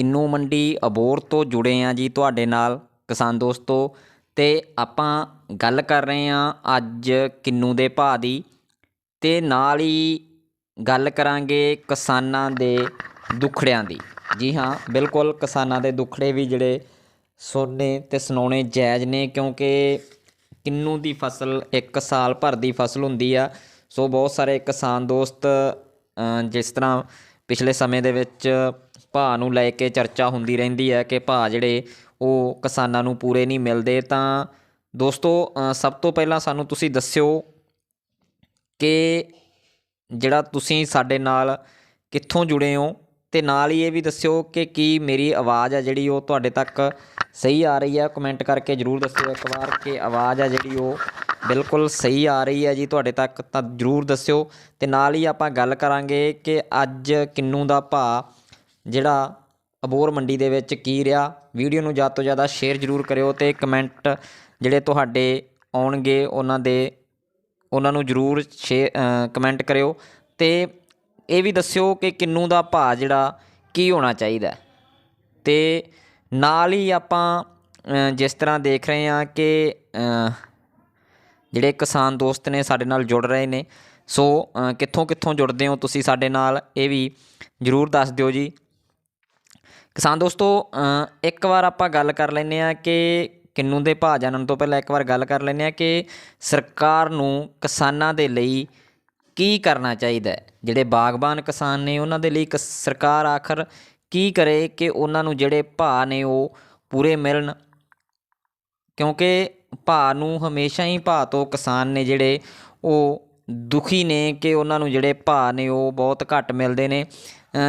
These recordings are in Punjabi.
ਕਿੰਨੂ ਮੰਡੀ ਅਬੋਰ ਤੋਂ ਜੁੜੇ ਆ ਜੀ ਤੁਹਾਡੇ ਨਾਲ ਕਿਸਾਨ ਦੋਸਤੋ। ਤੇ ਆਪਾਂ ਗੱਲ ਕਰ ਰਹੇ ਆ ਅੱਜ ਕਿੰਨੂ ਦੇ ਭਾਅ ਦੀ। ਤੇ ਨਾਲ ਹੀ ਗੱਲ ਕਰਾਂਗੇ ਕਿਸਾਨਾਂ ਦੇ ਦੁੱਖੜਿਆਂ ਦੀ। ਜੀ ਹਾਂ, ਬਿਲਕੁਲ ਕਿਸਾਨਾਂ ਦੇ ਦੁੱਖੜੇ ਵੀ ਜਿਹੜੇ ਸੁਣਨੇ ਤੇ ਸੁਣਾਉਣੇ ਜਾਇਜ਼ ਨੇ ਕਿਉਂਕਿ ਕਿੰਨੂ ਦੀ ਫਸਲ ਇੱਕ ਸਾਲ ਭਰ ਦੀ ਫਸਲ ਹੁੰਦੀ ਆ। ਸੋ ਬਹੁਤ ਸਾਰੇ ਕਿਸਾਨ ਦੋਸਤ ਜਿਸ ਤਰ੍ਹਾਂ ਪਿਛਲੇ ਸਮੇਂ ਦੇ ਵਿੱਚ ਭਾਅ ਨੂੰ ਲੈ ਕੇ ਚਰਚਾ ਹੁੰਦੀ ਰਹਿੰਦੀ ਹੈ ਕਿ ਭਾਅ ਜਿਹੜੇ ਉਹ ਕਿਸਾਨਾਂ ਨੂੰ ਪੂਰੇ ਨਹੀਂ ਮਿਲਦੇ, ਤਾਂ ਦੋਸਤੋ ਸਭ ਤੋਂ ਪਹਿਲਾਂ ਸਾਨੂੰ ਤੁਸੀਂ ਦੱਸਿਓ ਕਿ ਜਿਹੜਾ ਤੁਸੀਂ ਸਾਡੇ ਨਾਲ ਕਿੱਥੋਂ ਜੁੜੇ ਹੋ ਤੇ ਨਾਲ ਹੀ ਇਹ ਵੀ ਦੱਸਿਓ ਕਿ ਕੀ ਮੇਰੀ ਆਵਾਜ਼ ਆ ਜਿਹੜੀ ਉਹ ਤੁਹਾਡੇ ਤੱਕ ਸਹੀ ਆ ਰਹੀ ਹੈ। ਕਮੈਂਟ ਕਰਕੇ ਜਰੂਰ ਦੱਸਿਓ ਇੱਕ ਵਾਰ ਕਿ ਆਵਾਜ਼ ਆ ਜਿਹੜੀ ਉਹ ਬਿਲਕੁਲ ਸਹੀ ਆ ਰਹੀ ਹੈ ਜੀ ਤੁਹਾਡੇ ਤੱਕ, ਤਾਂ ਜਰੂਰ ਦੱਸਿਓ। ਤੇ ਨਾਲ ਹੀ ਆਪਾਂ ਗੱਲ ਕਰਾਂਗੇ ਕਿ ਅੱਜ ਕਿੰਨੂ ਦਾ ਭਾਅ ਜਿਹੜਾ ਅਬੋਰ ਮੰਡੀ ਦੇ ਵਿੱਚ ਕੀ ਰਿਹਾ, ਵੀਡੀਓ ਨੂੰ ਜ਼ਿਆਦਾ ਤੋਂ ਜ਼ਿਆਦਾ ਸ਼ੇਅਰ ਜਰੂਰ ਕਰਿਓ ਤੇ ਕਮੈਂਟ ਜਿਹੜੇ ਤੁਹਾਡੇ ਆਉਣਗੇ ਉਹਨਾਂ ਦੇ, ਉਹਨਾਂ ਨੂੰ ਜਰੂਰ ਸ਼ੇ ਕਮੈਂਟ ਕਰਿਓ ਤੇ ਇਹ ਵੀ ਦੱਸਿਓ ਕਿ ਕਿੰਨੂ ਦਾ ਭਾਅ ਜਿਹੜਾ ਕੀ ਹੋਣਾ ਚਾਹੀਦਾ ਹੈ। ਤੇ ਨਾਲ ਹੀ ਆਪਾਂ ਜਿਸ ਤਰ੍ਹਾਂ ਦੇਖ ਰਹੇ ਹਾਂ ਕਿ ਜਿਹੜੇ ਕਿਸਾਨ ਦੋਸਤ ਨੇ ਸਾਡੇ ਨਾਲ ਜੁੜ ਰਹੇ ਨੇ, ਸੋ ਕਿੱਥੋਂ ਕਿੱਥੋਂ ਜੁੜਦੇ ਹੋ ਤੁਸੀਂ ਸਾਡੇ ਨਾਲ, ਇਹ ਵੀ ਜਰੂਰ ਦੱਸ ਦਿਓ ਜੀ ਕਿਸਾਨ ਦੋਸਤੋ ਇੱਕ ਵਾਰ ਆਪਾਂ ਗੱਲ ਕਰ ਲੈਂਦੇ ਆ ਕਿ ਕਿੰਨੂ ਦੇ ਭਾਅ ਜਾਣਨ ਤੋਂ ਪਹਿਲਾਂ ਇੱਕ ਵਾਰ ਗੱਲ ਕਰ ਲੈਂਦੇ ਆ ਕਿ ਸਰਕਾਰ ਨੂੰ ਕਿਸਾਨਾਂ ਦੇ ਲਈ ਕੀ ਕਰਨਾ ਚਾਹੀਦਾ ਜਿਹੜੇ ਬਾਗਬਾਨ ਕਿਸਾਨ ਨੇ, ਉਹਨਾਂ ਦੇ ਲਈ ਕ- ਸਰਕਾਰ ਆਖਰ ਕੀ ਕਰੇ ਕਿ ਉਹਨਾਂ ਨੂੰ ਜਿਹੜੇ ਭਾਅ ਨੇ ਉਹ ਪੂਰੇ ਮਿਲਣ? ਕਿਉਂਕਿ ਭਾਅ ਨੂੰ ਹਮੇਸ਼ਾ ਹੀ ਭਾਅ ਤੋਂ ਕਿਸਾਨ ਨੇ ਜਿਹੜੇ ਉਹ ਦੁਖੀ ਨੇ ਕਿ ਉਹਨਾਂ ਨੂੰ ਜਿਹੜੇ ਭਾਅ ਨੇ ਉਹ ਬਹੁਤ ਘੱਟ ਮਿਲਦੇ ਨੇ।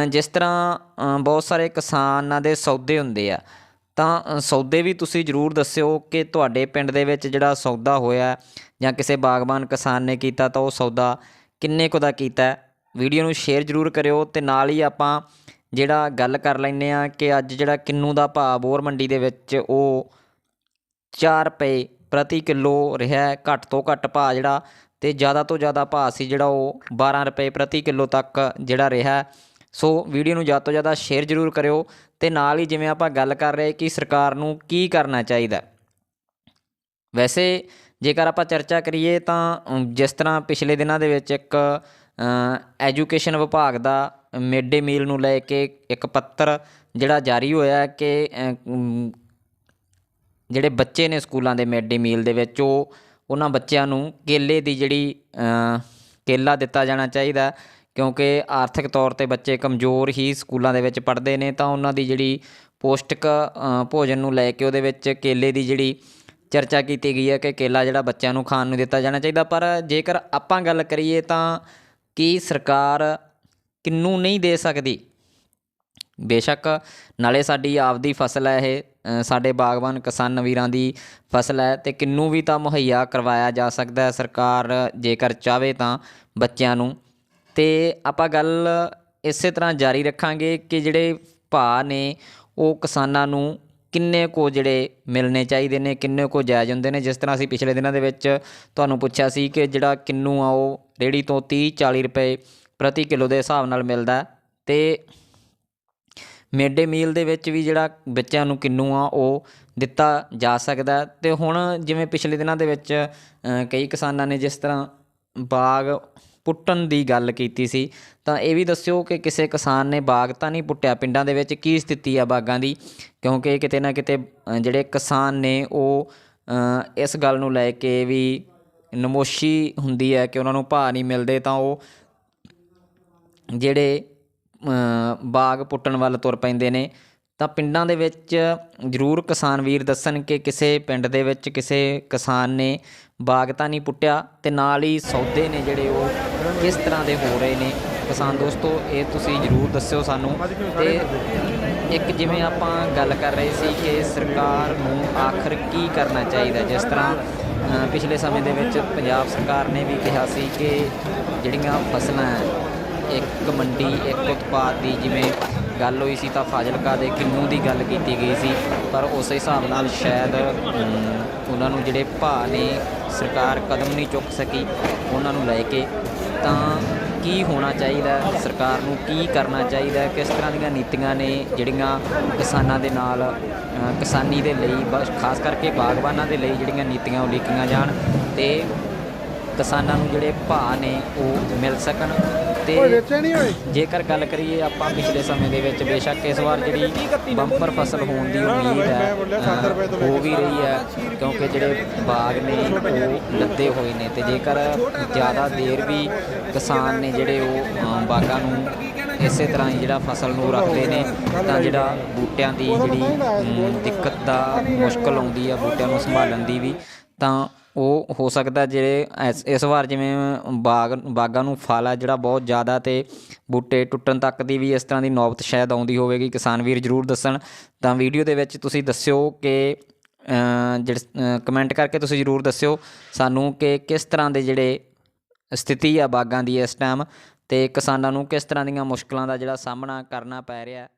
ਜਿਸ ਤਰ੍ਹਾਂ ਬਹੁਤ ਸਾਰੇ ਕਿਸਾਨਾਂ ਦੇ ਸੌਦੇ ਹੁੰਦੇ ਆ। ਤਾਂ ਸੌਦੇ ਵੀ ਤੁਸੀਂ ਜ਼ਰੂਰ ਦੱਸਿਓ ਕਿ ਤੁਹਾਡੇ ਪਿੰਡ ਦੇ ਵਿੱਚ ਜਿਹੜਾ ਸੌਦਾ ਹੋਇਆ ਜਾਂ ਕਿਸੇ ਬਾਗਬਾਨ ਕਿਸਾਨ ਨੇ ਕੀਤਾ ਤਾਂ ਉਹ ਸੌਦਾ ਕਿੰਨੇ ਕੁ ਦਾ ਕੀਤਾ ਵੀਡੀਓ ਨੂੰ ਸ਼ੇਅਰ ਜ਼ਰੂਰ ਕਰਿਓ ਤੇ ਨਾਲ ਹੀ ਆਪਾਂ ਜਿਹੜਾ ਗੱਲ ਕਰ ਲੈਂਦੇ ਆ ਕਿ ਅੱਜ ਜਿਹੜਾ ਕਿੰਨੂ ਦਾ ਭਾਅ ਬੋਰ ਮੰਡੀ ਦੇ ਵਿੱਚ ਉਹ 4 ਰੁਪਏ ਪ੍ਰਤੀ ਕਿਲੋ ਰਿਹਾ ਘੱਟ ਤੋਂ ਘੱਟ ਭਾਅ ਜਿਹੜਾ ਤੇ ਜ਼ਿਆਦਾ ਤੋਂ ਜ਼ਿਆਦਾ ਭਾਅ ਸੀ ਜਿਹੜਾ ਉਹ 12 ਰੁਪਏ ਪ੍ਰਤੀ ਕਿਲੋ ਤੱਕ ਜਿਹੜਾ ਰਿਹਾ। ਸੋ ਵੀਡੀਓ ਨੂੰ ਜ਼ਿਆਦਾ ਤੋਂ ਜ਼ਿਆਦਾ ਸ਼ੇਅਰ ਜ਼ਰੂਰ ਕਰਿਓ ਤੇ ਨਾਲ ਹੀ ਜਿਵੇਂ ਆਪਾਂ ਗੱਲ ਕਰ ਰਹੇ ਕਿ ਸਰਕਾਰ ਨੂੰ ਕੀ ਕਰਨਾ ਚਾਹੀਦਾ। ਵੈਸੇ ਜੇਕਰ ਆਪਾਂ ਚਰਚਾ ਕਰੀਏ ਤਾਂ ਜਿਸ ਤਰ੍ਹਾਂ ਪਿਛਲੇ ਦਿਨਾਂ ਦੇ ਵਿੱਚ ਇੱਕ ਐਜੂਕੇਸ਼ਨ ਵਿਭਾਗ ਦਾ ਮਿਡ ਡੇ ਮੀਲ ਨੂੰ ਲੈ ਕੇ ਇੱਕ ਪੱਤਰ ਜਿਹੜਾ ਜਾਰੀ ਹੋਇਆ ਕਿ ਜਿਹੜੇ ਬੱਚੇ ਨੇ ਸਕੂਲਾਂ ਦੇ ਮਿਡ ਡੇ ਮੀਲ ਦੇ ਵਿੱਚ ਉਹ ਉਹਨਾਂ ਬੱਚਿਆਂ ਨੂੰ ਕੇਲੇ ਦੀ ਜਿਹੜੀ ਕੇਲਾ ਦਿੱਤਾ ਜਾਣਾ ਚਾਹੀਦਾ, ਕਿਉਂਕਿ ਆਰਥਿਕ ਤੌਰ ਤੇ ਬੱਚੇ ਕਮਜ਼ੋਰ ਹੀ ਸਕੂਲਾਂ ਦੇ ਵਿੱਚ ਪੜ੍ਹਦੇ ਨੇ, ਤਾਂ ਉਹਨਾਂ ਦੀ ਜਿਹੜੀ ਪੌਸ਼ਟਿਕ ਭੋਜਨ ਨੂੰ ਲੈ ਕੇ ਉਹਦੇ ਵਿੱਚ ਕੇਲੇ ਦੀ ਜਿਹੜੀ ਚਰਚਾ ਕੀਤੀ ਗਈ ਹੈ ਕਿ ਕੇਲਾ ਜਿਹੜਾ ਬੱਚਿਆਂ ਨੂੰ ਖਾਣ ਨੂੰ ਦਿੱਤਾ ਜਾਣਾ ਚਾਹੀਦਾ। ਪਰ ਜੇਕਰ ਆਪਾਂ ਗੱਲ ਕਰੀਏ ਤਾਂ ਕੀ ਸਰਕਾਰ ਕਿੰਨੂੰ ਨਹੀਂ ਦੇ ਸਕਦੀ? ਬੇਸ਼ੱਕ ਨਾਲੇ ਸਾਡੀ ਆਪਦੀ ਫਸਲ ਹੈ ਇਹ ਸਾਡੇ ਬਾਗਬਾਨ ਕਿਸਾਨ ਵੀਰਾਂ ਦੀ ਫਸਲ ਹੈ ਤੇ ਕਿੰਨੂ ਵੀ ਤਾਂ ਮੁਹੱਈਆ ਕਰਵਾਇਆ ਜਾ ਸਕਦਾ ਹੈ ਸਰਕਾਰ ਜੇਕਰ ਚਾਹਵੇ ਤਾਂ ਬੱਚਿਆਂ ਨੂੰ। ਤੇ ਆਪਾਂ ਗੱਲ ਇਸੇ ਤਰ੍ਹਾਂ ਜਾਰੀ ਰੱਖਾਂਗੇ ਕਿ ਜਿਹੜੇ ਭਾਅ ਨੇ ਉਹ ਕਿਸਾਨਾਂ ਨੂੰ ਕਿੰਨੇ ਕੋ ਜਿਹੜੇ ਮਿਲਣੇ ਚਾਹੀਦੇ ਨੇ, ਕਿੰਨੇ ਕੋ ਜਾਇਜ਼ ਹੁੰਦੇ ਨੇ। ਜਿਸ ਤਰ੍ਹਾਂ ਅਸੀਂ ਪਿਛਲੇ ਦਿਨਾਂ ਦੇ ਵਿੱਚ ਤੁਹਾਨੂੰ ਪੁੱਛਿਆ ਸੀ ਕਿ ਜਿਹੜਾ ਕਿੰਨੂ ਆ ਉਹ ਰੇੜੀ ਤੋਂ 30 40 ਰੁਪਏ ਪ੍ਰਤੀ ਕਿਲੋ ਦੇ ਹਿਸਾਬ ਨਾਲ ਮਿਲਦਾ ਹੈ ਤੇ ਮਿਡ ਡੇ ਮੀਲ ਦੇ ਵਿੱਚ ਵੀ ਜਿਹੜਾ ਬੱਚਿਆਂ ਨੂੰ ਕਿੰਨੂ ਆ, ਉਹ ਦਿੱਤਾ ਜਾ ਸਕਦਾ ਅਤੇ ਹੁਣ ਜਿਵੇਂ ਪਿਛਲੇ ਦਿਨਾਂ ਦੇ ਵਿੱਚ ਕਈ ਕਿਸਾਨਾਂ ਨੇ ਜਿਸ ਤਰ੍ਹਾਂ ਬਾਗ ਪੁੱਟਣ ਦੀ ਗੱਲ ਕੀਤੀ ਸੀ, ਤਾਂ ਇਹ ਵੀ ਦੱਸਿਓ ਕਿ ਕਿਸੇ ਕਿਸਾਨ ਨੇ ਬਾਗ ਤਾਂ ਨਹੀਂ ਪੁੱਟਿਆ, ਪਿੰਡਾਂ ਦੇ ਵਿੱਚ ਕੀ ਸਥਿਤੀ ਆ ਬਾਗਾਂ ਦੀ? ਕਿਉਂਕਿ ਕਿਤੇ ਨਾ ਕਿਤੇ ਜਿਹੜੇ ਕਿਸਾਨ ਨੇ ਉਹ ਇਸ ਗੱਲ ਨੂੰ ਲੈ ਕੇ ਵੀ ਨਮੋਸ਼ੀ ਹੁੰਦੀ ਹੈ ਕਿ ਉਹਨਾਂ ਨੂੰ ਭਾਅ ਨਹੀਂ ਮਿਲਦੇ, ਤਾਂ ਉਹ ਜਿਹੜੇ ਬਾਗ ਪੁੱਟਣ ਵੱਲ ਤੁਰ ਪੈਂਦੇ ਨੇ। ਤਾਂ ਪਿੰਡਾਂ ਦੇ ਵਿੱਚ ਜ਼ਰੂਰ ਕਿਸਾਨ ਵੀਰ ਦੱਸਣ ਕਿ ਕਿਸੇ ਪਿੰਡ ਦੇ ਵਿੱਚ ਕਿਸੇ ਕਿਸਾਨ ਨੇ ਬਾਗ ਤਾਂ ਨਹੀਂ ਪੁੱਟਿਆ ਤੇ ਨਾਲ ਹੀ ਸੌਦੇ ਨੇ ਜਿਹੜੇ ਉਹ ਕਿਸ ਤਰ੍ਹਾਂ ਦੇ ਹੋ ਰਹੇ ਨੇ। ਕਿਸਾਨ ਦੋਸਤੋ, ਇਹ ਤੁਸੀਂ ਜ਼ਰੂਰ ਦੱਸਿਓ ਸਾਨੂੰ। ਤੇ ਇੱਕ ਜਿਵੇਂ ਆਪਾਂ ਗੱਲ ਕਰ ਰਹੇ ਸੀ ਕਿ ਸਰਕਾਰ ਨੂੰ ਆਖਰ ਕੀ ਕਰਨਾ ਚਾਹੀਦਾ ਜਿਸ ਤਰ੍ਹਾਂ ਪਿਛਲੇ ਸਮੇਂ ਦੇ ਵਿੱਚ ਪੰਜਾਬ ਸਰਕਾਰ ਨੇ ਵੀ ਕਿਹਾ ਸੀ ਕਿ ਜਿਹੜੀਆਂ ਫਸਲਾਂ ਇੱਕ ਮੰਡੀ ਇੱਕ ਉਤਪਾਦ ਦੀ ਜਿਵੇਂ ਗੱਲ ਹੋਈ ਸੀ ਤਾਂ ਫਾਜ਼ਿਲਕਾ ਦੇ ਕਿੰਨੂ ਦੀ ਗੱਲ ਕੀਤੀ ਗਈ ਸੀ। ਪਰ ਉਸੇ ਹਿਸਾਬ ਨਾਲ ਸ਼ਾਇਦ ਉਹਨਾਂ ਨੂੰ ਜਿਹੜੇ ਭਾਅ ਨੇ, ਸਰਕਾਰ ਕਦਮ ਨਹੀਂ ਚੁੱਕ ਸਕੀ ਉਹਨਾਂ ਨੂੰ ਲੈ ਕੇ। ਤਾਂ ਕੀ ਹੋਣਾ ਚਾਹੀਦਾ? ਸਰਕਾਰ ਨੂੰ ਕੀ ਕਰਨਾ ਚਾਹੀਦਾ? ਕਿਸ ਤਰ੍ਹਾਂ ਦੀਆਂ ਨੀਤੀਆਂ ਨੇ ਜਿਹੜੀਆਂ ਕਿਸਾਨਾਂ ਦੇ ਨਾਲ ਕਿਸਾਨੀ ਦੇ ਲਈ ਬਸ ਖਾਸ ਕਰਕੇ ਬਾਗਬਾਨਾਂ ਦੇ ਲਈ ਜਿਹੜੀਆਂ ਨੀਤੀਆਂ ਉਲੀਕੀਆਂ ਜਾਣ ਤੇ ਕਿਸਾਨਾਂ ਨੂੰ ਜਿਹੜੇ ਭਾਅ ਨੇ ਉਹ ਮਿਲ ਸਕਣ? ਤੇ ਜੇਕਰ ਗੱਲ ਕਰੀਏ ਆਪਾਂ ਪਿਛਲੇ ਸਮੇਂ ਦੇ ਵਿੱਚ ਬੇਸ਼ੱਕ ਇਸ ਵਾਰ ਜਿਹੜੀ ਬੰਪਰ ਫਸਲ ਹੋਣ ਦੀ ਉਮੀਦ ਹੈ ਹੋ ਵੀ ਰਹੀ ਹੈ ਕਿਉਂਕਿ ਜਿਹੜੇ ਬਾਗ ਨੇ ਉਹ ਲੱਦੇ ਹੋਏ ਨੇ। ਤੇ ਜੇਕਰ ਜ਼ਿਆਦਾ ਦੇਰ ਵੀ ਕਿਸਾਨ ਨੇ ਜਿਹੜੇ ਉਹ ਬਾਗਾਂ ਨੂੰ ਇਸੇ ਤਰ੍ਹਾਂ ਹੀ ਜਿਹੜਾ ਫਸਲ ਨੂੰ ਰੱਖਦੇ ਨੇ ਤਾਂ ਜਿਹੜਾ ਬੂਟਿਆਂ ਦੀ ਜਿਹੜੀ ਦਿੱਕਤ ਦਾ ਮੁਸ਼ਕਲ ਆਉਂਦੀ ਆ ਬੂਟਿਆਂ ਨੂੰ ਸੰਭਾਲਣ ਦੀ ਵੀ ਤਾਂ ਉਹ ਹੋ ਸਕਦਾ ਜਿਹੜੇ ਇਸ- ਇਸ ਵਾਰ ਜਿਵੇਂ ਬਾਗ, ਬਾਗਾਂ ਨੂੰ ਫਲ ਆ ਜਿਹੜਾ ਬਹੁਤ ਜ਼ਿਆਦਾ ਤੇ ਬੂਟੇ ਟੁੱਟਣ ਤੱਕ ਦੀ ਵੀ ਇਸ ਤਰ੍ਹਾਂ ਦੀ ਨੌਬਤ ਸ਼ਾਇਦ ਆਉਂਦੀ ਹੋਵੇਗੀ। ਕਿਸਾਨ ਵੀਰ ਜਰੂਰ ਦੱਸਣ। ਤਾਂ ਵੀਡੀਓ ਦੇ ਵਿੱਚ ਤੁਸੀਂ ਦੱਸਿਓ ਕਿ ਜਿਹੜੇ ਕਮੈਂਟ ਕਰਕੇ ਤੁਸੀਂ ਜਰੂਰ ਦੱਸਿਓ ਸਾਨੂੰ ਕਿ ਕਿਸ ਤਰ੍ਹਾਂ ਦੇ ਜਿਹੜੇ ਸਥਿਤੀ ਆ ਬਾਗਾਂ ਦੀ ਇਸ ਟਾਈਮ ਤੇ ਕਿਸਾਨਾਂ ਨੂੰ ਕਿਸ ਤਰ੍ਹਾਂ ਦੀਆਂ ਮੁਸ਼ਕਲਾਂ ਦਾ ਜਿਹੜਾ ਸਾਹਮਣਾ ਕਰਨਾ ਪੈ ਰਿਹਾ।